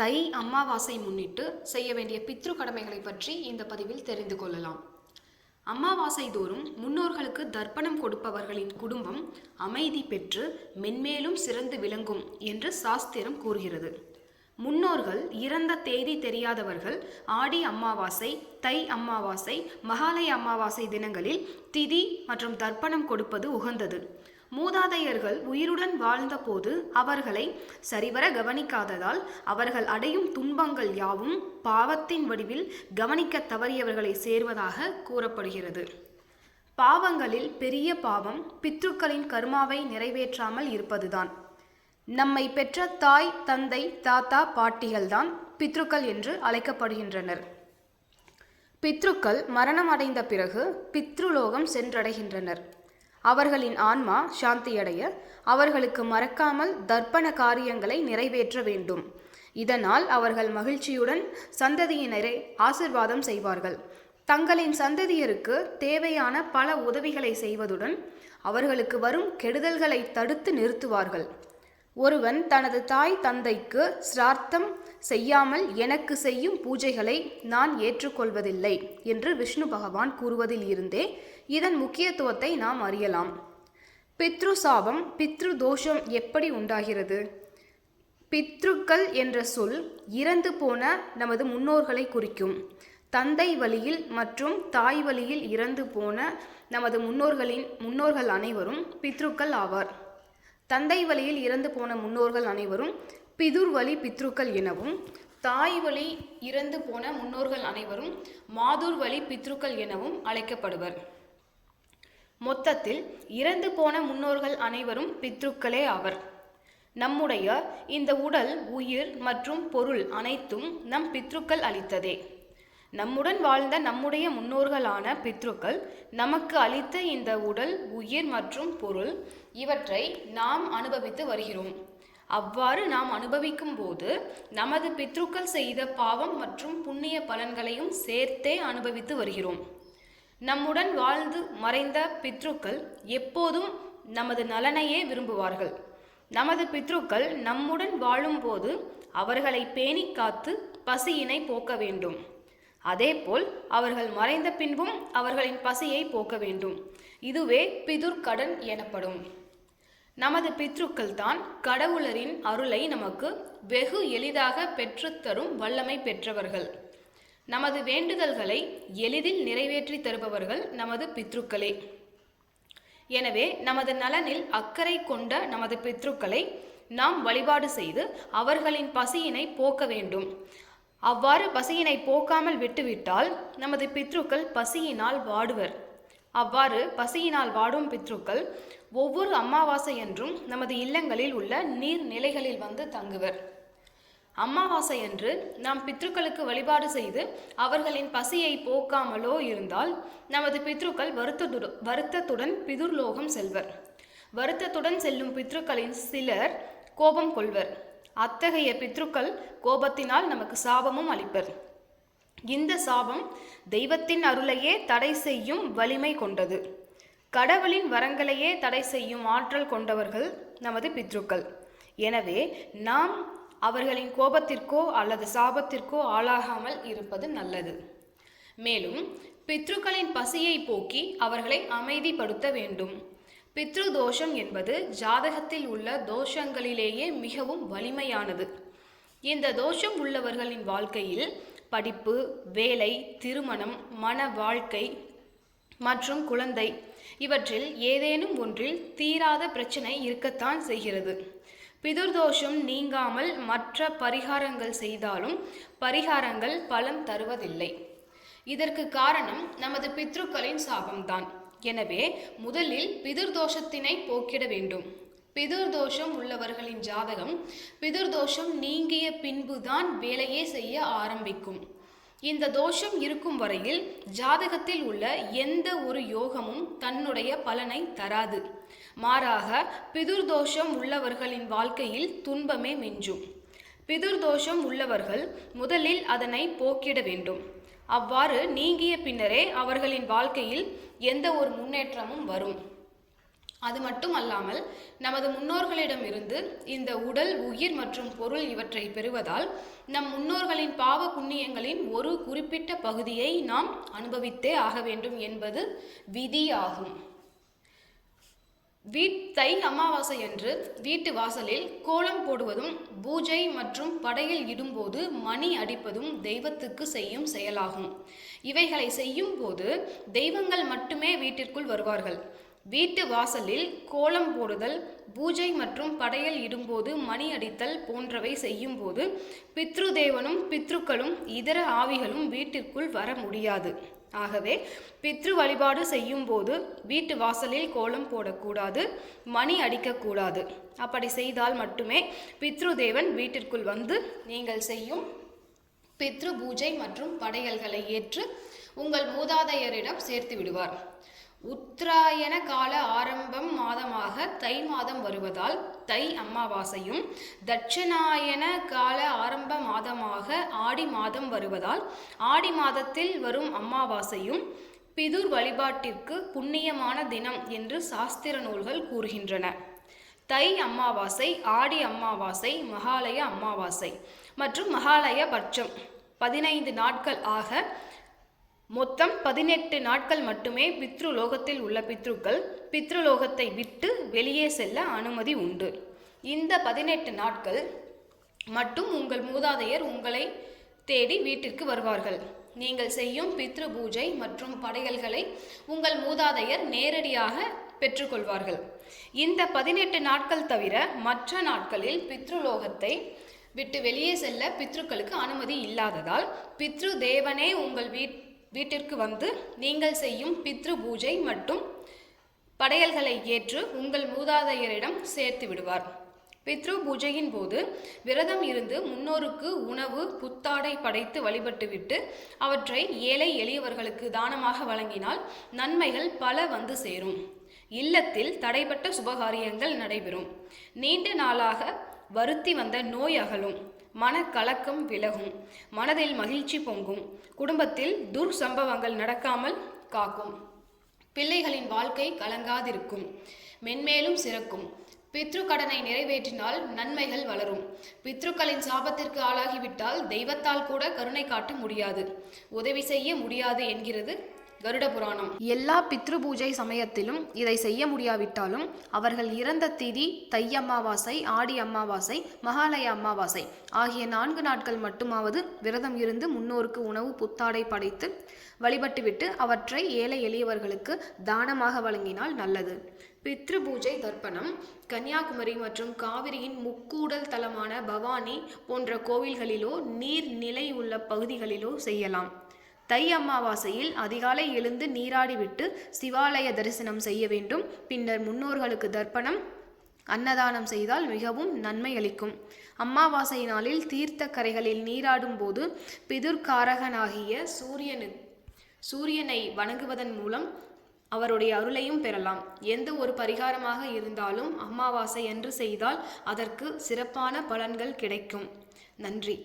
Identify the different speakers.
Speaker 1: தை அமாவாசை முன்னிட்டு செய்ய வேண்டிய பித்ரு கடமைகளை பற்றி இந்த பதிவில் தெரிந்து கொள்ளலாம். அமாவாசை தோறும் முன்னோர்களுக்கு தர்ப்பணம் கொடுப்பவர்களின் குடும்பம் அமைதி பெற்று மென்மேலும் சிறந்து விளங்கும் என்று சாஸ்திரம் கூறுகிறது. முன்னோர்கள் இறந்த தேதி தெரியாதவர்கள் ஆடி அமாவாசை தை அமாவாசை மகாலய அமாவாசை தினங்களில் திதி மற்றும் தர்ப்பணம் கொடுப்பது உகந்தது. மூதாதையர்கள் உயிருடன் வாழ்ந்தபோது அவர்களை சரிவர கவனிக்காததால் அவர்கள் அடையும் துன்பங்கள் யாவும் பாவத்தின் வடிவில் கவனிக்க தவறியவர்களை சேர்வதாக கூறப்படுகிறது. பாவங்களில் பெரிய பாவம் பித்ருக்களின் கர்மாவை நிறைவேற்றாமல் இருப்பதுதான். நம்மை பெற்ற தாய் தந்தை தாத்தா பாட்டிகள்தான் பித்ருக்கள் என்று அழைக்கப்படுகின்றனர். பித்ருக்கள் மரணம் அடைந்த பிறகு பித்ருலோகம் சென்றடைகின்றனர். அவர்களின் ஆன்மா சாந்தியடைய அவர்களுக்கு மறக்காமல் தர்ப்பண காரியங்களை நிறைவேற்ற வேண்டும். இதனால் அவர்கள் மகிழ்ச்சியுடன் சந்ததியினரை ஆசிர்வாதம் செய்வார்கள். தங்களின் சந்ததியருக்கு தேவையான பல உதவிகளை செய்வதுடன் அவர்களுக்கு வரும் கெடுதல்களை தடுத்து நிறுத்துவார்கள். ஒருவன் தனது தாய் தந்தைக்கு சிரார்த்தம் செய்யாமல் எனக்கு செய்யும் பூஜைகளை நான் ஏற்றுக்கொள்வதில்லை என்று விஷ்ணு பகவான் கூறுவதில் இருந்தே இதன் முக்கியத்துவத்தை நாம் அறியலாம். பித்ரு சாபம் பித்ரு தோஷம் எப்படி உண்டாகிறது? பித்ருக்கள் என்ற சொல் இறந்து போன நமது முன்னோர்களை குறிக்கும். தந்தை வழியில் மற்றும் தாய் வழியில் இறந்து போன நமது முன்னோர்களின் முன்னோர்கள் அனைவரும் பித்ருக்கள் ஆவார். தந்தை வழியில் இறந்து போன முன்னோர்கள் அனைவரும் பிதுர் வழி பித்ருக்கள் எனவும் தாய் வழி இறந்து போன முன்னோர்கள் அனைவரும் மாதுர் வழி பித்ருக்கள் எனவும் அழைக்கப்படுவர். மொத்தத்தில் இறந்து போன முன்னோர்கள் அனைவரும் பித்ருக்களே ஆவர். நம்முடைய இந்த உடல் உயிர் மற்றும் பொருள் அனைத்தும் நம் பித்ருக்கள் அளித்ததே. நம்முடன் வாழ்ந்த நம்முடைய முன்னோர்களான பித்ருக்கள் நமக்கு அளித்த இந்த உடல் உயிர் மற்றும் பொருள் இவற்றை நாம் அனுபவித்து வருகிறோம். அவ்வாறு நாம் அனுபவிக்கும் போது நமது பித்ருக்கள் செய்த பாவம் மற்றும் புண்ணிய பலன்களையும் சேர்த்தே அனுபவித்து வருகிறோம். நம்முடன் வாழ்ந்து மறைந்த பித்ருக்கள் எப்போதும் நமது நலனையே விரும்புவார்கள். நமது பித்ருக்கள் நம்முடன் வாழும்போது அவர்களை பேணி காத்து பசியினை போக்க வேண்டும். அதேபோல் அவர்கள் மறைந்த பின்பும் அவர்களின் பசியை போக்க வேண்டும். இதுவே பிதுர்கடன் எனப்படும். நமது பித்ருக்கள் தான் கடவுளரின் அருளை நமக்கு வெகு எளிதாக பெற்றுத்தரும் வல்லமை பெற்றவர்கள். நமது வேண்டுதல்களை எளிதில் நிறைவேற்றி தருபவர்கள் நமது பித்ருக்களே. எனவே நமது நலனில் அக்கறை கொண்ட நமது பித்ருக்களை நாம் வழிபாடு செய்து அவர்களின் பசியினை போக்க வேண்டும். அவ்வாறு பசியினை போக்காமல் விட்டுவிட்டால் நமது பித்ருக்கள் பசியினால் வாடுவர். அவ்வாறு பசியினால் வாடும் பித்ருக்கள் ஒவ்வொரு அமாவாசை என்றும் நமது இல்லங்களில் உள்ள நீர்நிலைகளில் வந்து தங்குவர். அமாவாசை என்று நாம் பித்ருக்களுக்கு வழிபாடு செய்து அவர்களின் பசியை போக்காமலோ இருந்தால் நமது பித்ருக்கள் வருத்தத்துடன் வருத்தத்துடன் பிதுர்லோகம் செல்வர். வருத்தத்துடன் செல்லும் பித்ருக்களின் சிலர் கோபம் கொள்வர். அத்தகைய பித்ருக்கள் கோபத்தினால் நமக்கு சாபமும் அளிப்பர். இந்த சாபம் தெய்வத்தின் அருளையே தடை செய்யும் வலிமை கொண்டது. கடவுளின் வரங்களையே தடை செய்யும் ஆற்றல் கொண்டவர்கள் நமது பித்ருக்கள். எனவே நாம் அவர்களின் கோபத்திற்கோ அல்லது சாபத்திற்கோ ஆளாகாமல் இருப்பது நல்லது. மேலும் பித்ருக்களின் பசியை போக்கி அவர்களை அமைதிப்படுத்த வேண்டும். பித்ரு தோஷம் என்பது ஜாதகத்தில் உள்ள தோஷங்களிலேயே மிகவும் வலிமையானது. இந்த தோஷம் உள்ளவர்களின் வாழ்க்கையில் படிப்பு வேலை திருமணம் மன வாழ்க்கை மற்றும் குழந்தை இவற்றில் ஏதேனும் ஒன்றில் தீராத பிரச்சனை இருக்கத்தான் செய்கிறது. பிதுர்தோஷம் நீங்காமல் மற்ற பரிகாரங்கள் செய்தாலும் பரிகாரங்கள் பலன் தருவதில்லை. இதற்கு காரணம் நமது பித்ருக்களின் சாபம்தான். எனவே முதலில் பிதிர்தோஷத்தினை போக்கிட வேண்டும். பிதிர்தோஷம் உள்ளவர்களின் ஜாதகம் பிதிர்தோஷம் நீங்கிய பின்புதான் வேலையே செய்ய ஆரம்பிக்கும். இந்த தோஷம் இருக்கும் வரையில் ஜாதகத்தில் உள்ள எந்த ஒரு யோகமும் தன்னுடைய பலனை தராது. மாறாக பிதுர்தோஷம் உள்ளவர்களின் வாழ்க்கையில் துன்பமே மிஞ்சும். பிதுர்தோஷம் உள்ளவர்கள் முதலில் அதனை போக்கிட வேண்டும். அவ்வாறு நீங்கிய பின்னரே அவர்களின் வாழ்க்கையில் எந்த ஒரு முன்னேற்றமும் வரும். அது மட்டும் அல்லாமல் நமது முன்னோர்களிடமிருந்து இந்த உடல் உயிர் மற்றும் பொருள் இவற்றை பெறுவதால் நம் முன்னோர்களின் பாவ புண்ணியங்களின் ஒரு குறிப்பிட்ட பகுதியை நாம் அனுபவித்தே ஆக வேண்டும் என்பது விதியாகும். வீட் தை அமாவாசை அன்று வீட்டு வாசலில் கோலம் போடுவதும் பூஜை மற்றும் படையில் இடும்போது மணி அடிப்பதும் தெய்வத்துக்கு செய்யும் செயலாகும். இவைகளை செய்யும் போது தெய்வங்கள் மட்டுமே வீட்டிற்குள் வருவார்கள். வீட்டு வாசலில் கோலம் போடுதல் பூஜை மற்றும் படையல் இடும்போது மணி அடித்தல் போன்றவை செய்யும்போது பித்ருதேவனும் பித்ருக்களும் இதர ஆவிகளும் வீட்டிற்குள் வர முடியாது. ஆகவே பித்ரு வழிபாடு செய்யும் போது வீட்டு வாசலில் கோலம் போடக்கூடாது மணி அடிக்கக்கூடாது. அப்படி செய்தால் மட்டுமே பித்ரு தேவன் வீட்டிற்குள் வந்து நீங்கள் செய்யும் பித்ரு பூஜை மற்றும் படையல்களை ஏற்று உங்கள் மூதாதையரிடம் சேர்த்து விடுவார். உத்தராயண கால ஆரம்பம் மாதமாக தை மாதம் வருவதால் தை அமாவாசையும் தட்சிணாயன கால ஆரம்ப மாதமாக ஆடி மாதம் வருவதால் ஆடி மாதத்தில் வரும் அமாவாசையும் பிதுர் வழிபாட்டிற்கு புண்ணியமான தினம் என்று சாஸ்திர நூல்கள் கூறுகின்றன. தை அமாவாசை ஆடி அமாவாசை மகாலய அமாவாசை மற்றும் மகாலய பட்சம். பதினைந்து நாட்கள் ஆக மொத்தம் பதினெட்டு நாட்கள் மட்டுமே பித்ருலோகத்தில் உள்ள பித்ருக்கள் பித்ருலோகத்தை விட்டு வெளியே செல்ல அனுமதி உண்டு. இந்த பதினெட்டு நாட்கள் மட்டும் உங்கள் மூதாதையர் உங்களை தேடி வீட்டிற்கு வருவார்கள். நீங்கள் செய்யும் பித்ரு பூஜை மற்றும் படையல்களை உங்கள் மூதாதையர் நேரடியாக பெற்றுக்கொள்வார்கள். இந்த பதினெட்டு நாட்கள் தவிர மற்ற நாட்களில் பித்ருலோகத்தை விட்டு வெளியே செல்ல பித்ருக்களுக்கு அனுமதி இல்லாததால் பித்ரு தேவனே உங்கள் வீட் வீட்டிற்கு வந்து நீங்கள் செய்யும் பித்ரு பூஜை மற்றும் படையல்களை ஏற்று உங்கள் மூதாதையரிடம் சேர்த்து விடுவார். பித்ரு பூஜையின் போது விரதம் இருந்து முன்னோருக்கு உணவு புத்தாடை படைத்து வழிபட்டுவிட்டு அவற்றை ஏழை எளியவர்களுக்கு தானமாக வழங்கினால் நன்மைகள் பல வந்து சேரும். இல்லத்தில் தடைப்பட்ட சுபகாரியங்கள் நடைபெறும். நீண்ட நாளாக வருத்தி வந்த நோய் அகலும். மனக்கலக்கம் விலகும். மனதில் மகிழ்ச்சி பொங்கும். குடும்பத்தில் துர் சம்பவங்கள் நடக்காமல் காக்கும். பிள்ளைகளின் வாழ்க்கை கலங்காதிருக்கும். மென்மேலும் சிறக்கும். பித்ரு கடனை நிறைவேற்றினால் நன்மைகள் வளரும். பித்ருக்களின் சாபத்திற்கு ஆளாகிவிட்டால் தெய்வத்தால் கூட கருணை காட்ட முடியாது. உதவி செய்ய முடியாது என்கிறது கருட புராணம். எல்லா பித்ரு பூஜை சமயத்திலும் இதை செய்ய முடியாவிட்டாலும் அவர்கள் இறந்த திதி தை அமாவாசை ஆடி அமாவாசை மகாலய அமாவாசை ஆகிய நான்கு நாட்கள் மட்டுமாவது விரதம் இருந்து முன்னோருக்கு உணவு புத்தாடை படைத்து வழிபட்டுவிட்டு அவற்றை ஏழை எளியவர்களுக்கு தானமாக வழங்கினால் நல்லது. பித்ரு பூஜை தர்ப்பணம் கன்னியாகுமரி மற்றும் காவிரியின் முக்கூடல் தலமான பவானி போன்ற கோவில்களிலோ நீர் நிலை உள்ள பகுதிகளிலோ செய்யலாம். தை அமாவாசையில் அதிகாலை எழுந்து நீராடிவிட்டு சிவாலய தரிசனம் செய்ய வேண்டும். பின்னர் முன்னோர்களுக்கு தர்ப்பணம் அன்னதானம் செய்தால் மிகவும் நன்மை அளிக்கும். அமாவாசை நாளில் தீர்த்த கரைகளில் நீராடும் போது பிதுர்காரகனாகிய சூரியனு சூரியனை வணங்குவதன் மூலம் அவருடைய அருளையும் பெறலாம். எந்த ஒரு பரிகாரமாக இருந்தாலும் அமாவாசை என்று செய்தால் அதற்கு சிறப்பான பலன்கள் கிடைக்கும். நன்றி.